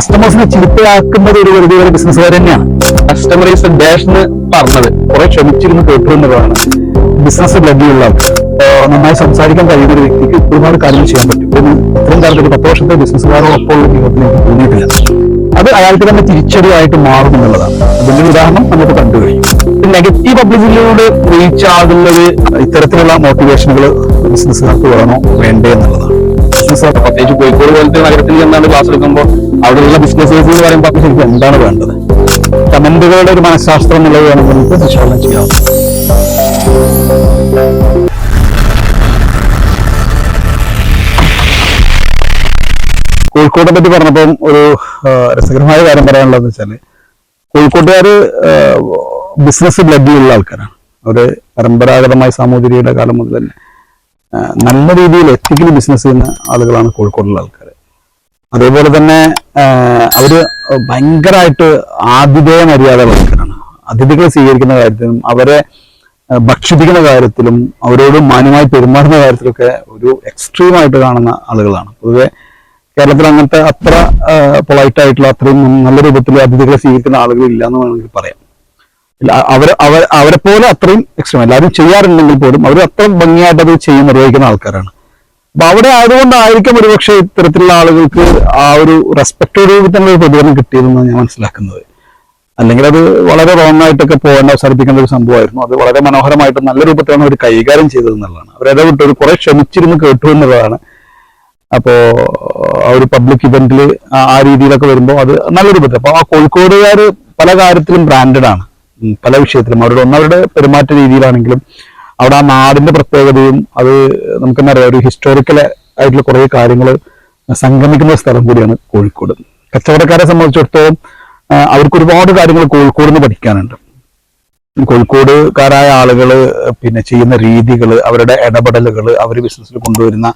കസ്റ്റമേഴ്സിനെ ചീത്തയാക്കുന്നത് ഒരു വെറുതെ ഒരു ബിസിനസ്സുകാർ തന്നെയാണ്. കസ്റ്റമർ ഈസ് ഡാഷ് എന്ന് പറഞ്ഞത് കുറെ ക്ഷമിച്ചിരുന്ന് കേട്ടു എന്നുള്ളതാണ് ബിസിനസ് ബ്ലഡിലുള്ള നന്നായി സംസാരിക്കാൻ കഴിയുന്ന ഒരു വ്യക്തിക്ക് ഒരുപാട് കാര്യങ്ങൾ ചെയ്യാൻ പറ്റും. ഇത്രയും കാലത്ത് ഒരു പത്ത് വർഷത്തെ ബിസിനസ്സുകാരോടൊപ്പമുള്ള ജീവിതത്തിൽ എനിക്ക് തോന്നിയിട്ടില്ല. അത് അയാൾക്ക് തന്നെ തിരിച്ചടിയായിട്ട് മാറും എന്നുള്ളതാണ്. അതിന്റെ ഉദാഹരണം നമുക്ക് കണ്ടു കഴിഞ്ഞു. നെഗറ്റീവ് പബ്ലിസിറ്റിയിലൂടെ റീച്ച് ആകുന്നത് ഇത്തരത്തിലുള്ള മോട്ടിവേഷനുകൾ ബിസിനസ്സുകാർക്ക് വേണോ? വേണ്ടേ എന്നുള്ളതാണ്. ബിസിനസ് പ്രത്യേകിച്ച് കോഴിക്കോട് പോലത്തെ നഗരത്തിൽ ചെന്നാണ് ക്ലാസ് എടുക്കുമ്പോൾ അവിടെയുള്ള ബിസിനസ്സേഴ്സ് എന്ന് പറയുമ്പോൾ അപ്പം ശരിക്കും എന്താണ് വേണ്ടത്? കമന്റുകളുടെ ഒരു മനഃശാസ്ത്രം എന്നുള്ളത് വേണം നമുക്ക് വിശകലനം ചെയ്യാം. കോഴിക്കോട്ടെ പറ്റി പറഞ്ഞപ്പം ഒരു രസകരമായ കാര്യം പറയാനുള്ളത് വെച്ചാൽ കോഴിക്കോട്ടുകാര് ബിസിനസ് ബ്ലഡിലുള്ള ആൾക്കാരാണ്. അവർ പരമ്പരാഗതമായി സാമൂതിരിയുടെ കാലം മുതൽ തന്നെ നല്ല രീതിയിൽ എത്തിക്കലി ബിസിനസ് ചെയ്യുന്ന ആളുകളാണ് കോഴിക്കോടുള്ള ആൾക്കാർ അതേപോലെ തന്നെ അവർ ഭയങ്കരമായിട്ട് ആതിഥേയ മര്യാദ ആൾക്കാരാണ് അതിഥികളെ സ്വീകരിക്കുന്ന കാര്യത്തിലും അവരെ ഭക്ഷിപ്പിക്കുന്ന കാര്യത്തിലും അവരോട് മാന്യമായി പെരുമാറുന്ന കാര്യത്തിലൊക്കെ ഒരു എക്സ്ട്രീം ആയിട്ട് കാണുന്ന ആളുകളാണ്. പൊതുവെ കേരളത്തിൽ അങ്ങനത്തെ അത്ര പൊളൈറ്റ് ആയിട്ടുള്ള അത്രയും നല്ല രൂപത്തിൽ അതിഥികളെ സ്വീകരിക്കുന്ന ആളുകൾ ഇല്ല എന്ന് വേണമെങ്കിൽ പറയാം. അവർ അവർ അവരെ പോലെ അത്രയും എക്സ്ട്രീം എല്ലാവരും ചെയ്യാറുണ്ടെങ്കിൽ പോലും അവർ അത്ര ഭംഗിയായിട്ട് അത് ചെയ്യും നിർവഹിക്കുന്ന ആൾക്കാരാണ്. അപ്പൊ അവിടെ ആയതുകൊണ്ടായിരിക്കും ഒരുപക്ഷെ ഇത്തരത്തിലുള്ള ആളുകൾക്ക് ആ ഒരു റെസ്പെക്റ്റോട് തന്നെ ഒരു പ്രതികരണം കിട്ടിയതെന്നാണ് ഞാൻ മനസ്സിലാക്കുന്നത്. അല്ലെങ്കിൽ അത് വളരെ റോങ് ആയിട്ടൊക്കെ പോകേണ്ട അവസാനിപ്പിക്കേണ്ട ഒരു സംഭവമായിരുന്നു. അത് വളരെ മനോഹരമായിട്ട് നല്ല രൂപത്തിലാണ് അവർ കൈകാര്യം ചെയ്തത് എന്നുള്ളതാണ്. അവരത് വിട്ട്? ഒരു കുറെ ക്ഷമിച്ചിരുന്ന് കേട്ടു എന്നുള്ളതാണ്. അപ്പോ ആ ഒരു പബ്ലിക് ഇവന്റിൽ ആ രീതിയിലൊക്കെ വരുമ്പോൾ അത് നല്ല രൂപത്തിൽ അപ്പൊ ആ കോഴിക്കോടുകാർ പല കാര്യത്തിലും ബ്രാൻഡഡ് ആണ്. പല വിഷയത്തിലും അവരുടെ ഒന്നവരുടെ പെരുമാറ്റ രീതിയിലാണെങ്കിലും അവിടെ ആ നാടിന്റെ പ്രത്യേകതയും അത് നമുക്ക് എന്താ പറയുക ഒരു ഹിസ്റ്റോറിക്കൽ ആയിട്ടുള്ള കുറേ കാര്യങ്ങൾ സംഗമിക്കുന്ന സ്ഥലം കൂടിയാണ് കോഴിക്കോട്. കച്ചവടക്കാരെ സംബന്ധിച്ചിടത്തോളം അവർക്ക് ഒരുപാട് കാര്യങ്ങൾ കോഴിക്കോട് നിന്ന് പഠിക്കാനുണ്ട്. കോഴിക്കോടുകാരായ ആളുകൾ പിന്നെ ചെയ്യുന്ന രീതികൾ അവരുടെ ഇടപെടലുകൾ അവർ ബിസിനസ്സിൽ കൊണ്ടുവരുന്ന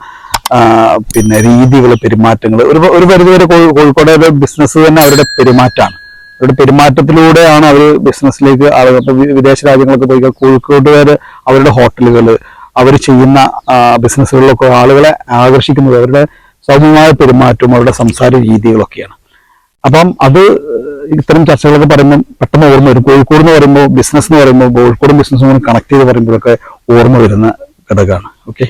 പിന്നെ രീതികൾ പെരുമാറ്റങ്ങൾ ഒരു ഒരു പരിധിവരെ കോഴി- കോഴിക്കോട് ബിസിനസ് തന്നെ അവരുടെ പെരുമാറ്റമാണ് അവരുടെ പെരുമാറ്റത്തിലൂടെയാണ് അവർ ബിസിനസ്സിലേക്ക് ആളുകൾ ഇപ്പൊ വിദേശ രാജ്യങ്ങളൊക്കെ പോയി കോഴിക്കോട്ടുകാർ അവരുടെ ഹോട്ടലുകൾ അവർ ചെയ്യുന്ന ബിസിനസ്സുകളിലൊക്കെ ആളുകളെ ആകർഷിക്കുന്നത് അവരുടെ സൗമ്യമായ പെരുമാറ്റവും അവരുടെ സംസാര രീതികളൊക്കെയാണ്. അപ്പം അത് ഇത്തരം ചർച്ചകളൊക്കെ പറയുമ്പോൾ പെട്ടെന്ന് ഓർമ്മ വരും. കോഴിക്കോട് എന്ന് പറയുമ്പോൾ ബിസിനസ് എന്ന് പറയുമ്പോൾ കോഴിക്കോടും ബിസിനസ്സും കൂടി കണക്ട് ചെയ്ത് പറയുമ്പോഴൊക്കെ ഓർമ്മ വരുന്ന ഘടകമാണ്. ഓക്കെ